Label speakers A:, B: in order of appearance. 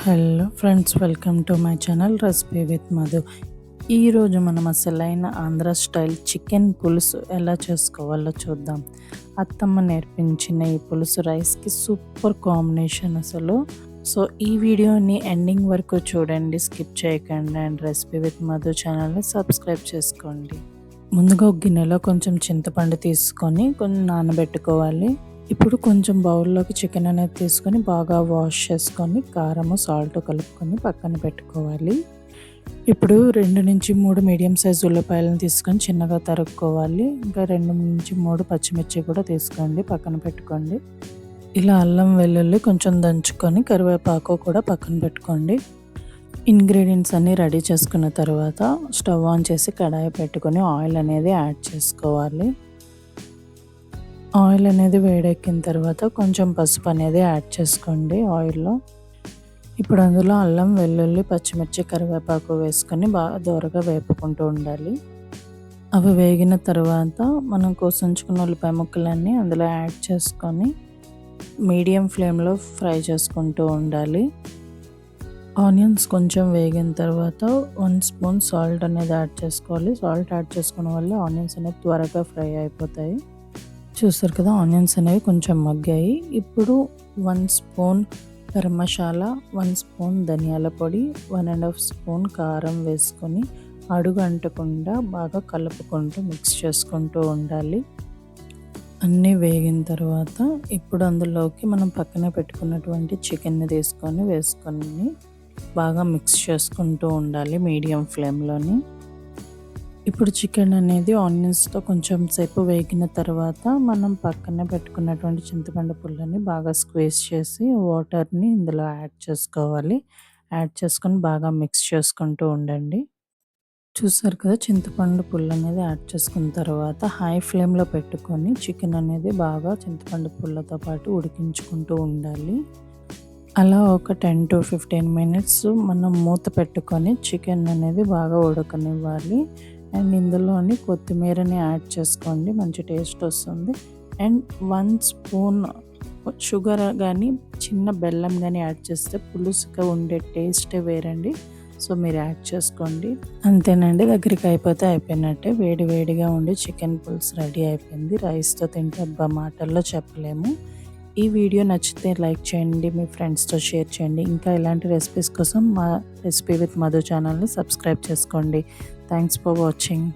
A: Hello friends welcome to my channel recipe with Madhu. ఈరోజు మనం అసలైన ఆంధ్ర స్టైల్ చికెన్ పులుసు ఎలా చేసుకోవాలో చూద్దాం. అత్తమ్మ నేర్పించిన ఈ పులుసు రైస్కి సూపర్ కాంబినేషన్ అసలు. సో ఈ వీడియోని ఎండింగ్ వరకు చూడండి స్కిప్ చేయకండి అండ్ రెసిపీ విత్ మధు ఛానల్ని సబ్స్క్రైబ్ చేసుకోండి. ముందుగా ఒక గిన్నెలో కొంచెం చింతపండు తీసుకొని కొంచెం నానబెట్టుకోవాలి. ఇప్పుడు కొంచెం బౌల్లోకి చికెన్ అనేది తీసుకొని బాగా వాష్ చేసుకొని కారము సాల్ట్ కలుపుకొని పక్కన పెట్టుకోవాలి. ఇప్పుడు రెండు నుంచి మూడు మీడియం సైజ్ ఉల్లిపాయలను తీసుకొని చిన్నగా తరుక్కోవాలి. ఇంకా రెండు నుంచి మూడు పచ్చిమిర్చి కూడా తీసుకోండి పక్కన పెట్టుకోండి. ఇలా అల్లం వెల్లుల్లి కొంచెం దంచుకొని కరివేపాకు కూడా పక్కన పెట్టుకోండి. ఇంగ్రీడియంట్స్ అన్నీ రెడీ చేసుకున్న తర్వాత స్టవ్ ఆన్ చేసి కడాయి పెట్టుకొని ఆయిల్ అనేది యాడ్ చేసుకోవాలి. ఆయిల్ అనేది వేడెక్కిన తర్వాత కొంచెం పసుపు అనేది యాడ్ చేసుకోండి ఆయిల్లో. ఇప్పుడు అందులో అల్లం వెల్లుల్లి పచ్చిమిర్చి కరివేపాకు వేసుకొని బాగా దూరగా వేపుకుంటూ ఉండాలి. అవి వేగిన తర్వాత మనం కోసించుకున్న ఉల్లిపాయ ముక్కలన్నీ అందులో యాడ్ చేసుకొని మీడియం ఫ్లేమ్లో ఫ్రై చేసుకుంటూ ఉండాలి. ఆనియన్స్ కొంచెం వేగిన తర్వాత వన్ స్పూన్ సాల్ట్ అనేది యాడ్ చేసుకోవాలి. సాల్ట్ యాడ్ చేసుకోవడం వల్ల ఆనియన్స్ అనేది త్వరగా ఫ్రై అయిపోతాయి. చూస్తారు కదా ఆనియన్స్ అనేవి కొంచెం మగ్గాయి. ఇప్పుడు one spoon garam masala one spoon ధనియాల పొడి వన్ అండ్ హాఫ్ స్పూన్ కారం వేసుకొని అడుగు అంటకుండా బాగా కలుపుకుంటూ మిక్స్ చేసుకుంటూ ఉండాలి. అన్నీ వేగిన తర్వాత ఇప్పుడు అందులోకి మనం పక్కన పెట్టుకున్నటువంటి చికెన్ని తీసుకొని వేసుకొని బాగా మిక్స్ చేసుకుంటూ ఉండాలి మీడియం ఫ్లేమ్లోని. ఇప్పుడు చికెన్ అనేది ఆనియన్స్తో కొంచెం సేపు వేగిన తర్వాత మనం పక్కనే పెట్టుకున్నటువంటి చింతపండు పుల్లని బాగా స్క్వేజ్ చేసి వాటర్ని ఇందులో యాడ్ చేసుకోవాలి. యాడ్ చేసుకొని బాగా మిక్స్ చేసుకుంటూ ఉండండి. చూసారు కదా చింతపండు పుల్ల అనేది యాడ్ చేసుకున్న తర్వాత హై ఫ్లేమ్లో పెట్టుకొని చికెన్ అనేది బాగా చింతపండు పుల్లతో పాటు ఉడికించుకుంటూ ఉండాలి. అలా ఒక టెన్ టు ఫిఫ్టీన్ మినిట్స్ మనం మూత పెట్టుకొని చికెన్ అనేది బాగా ఉడకనివ్వాలి. అండ్ ఇందులోని కొత్తిమీరని యాడ్ చేసుకోండి. మంచి టేస్ట్ వస్తుంది. అండ్ వన్ స్పూన్ షుగర్ కానీ చిన్న బెల్లం కానీ యాడ్ చేస్తే పులుసుగా ఉండే టేస్టే వేరండి. సో మీరు యాడ్ చేసుకోండి. అంతేనండి దగ్గరికి అయిపోతే అయిపోయినట్టే. వేడి వేడిగా ఉండి చికెన్ పులుసు రెడీ అయిపోయింది. రైస్తో తింటే అబ్బా మాటల్లో చెప్పలేము. ఈ వీడియో నచ్చితే లైక్ చేయండి మీ ఫ్రెండ్స్తో షేర్ చేయండి. ఇంకా ఇలాంటి రెసిపీస్ కోసం మా రెసిపీ విత్ మధు ఛానల్ని సబ్స్క్రైబ్ చేసుకోండి. Thanks for watching.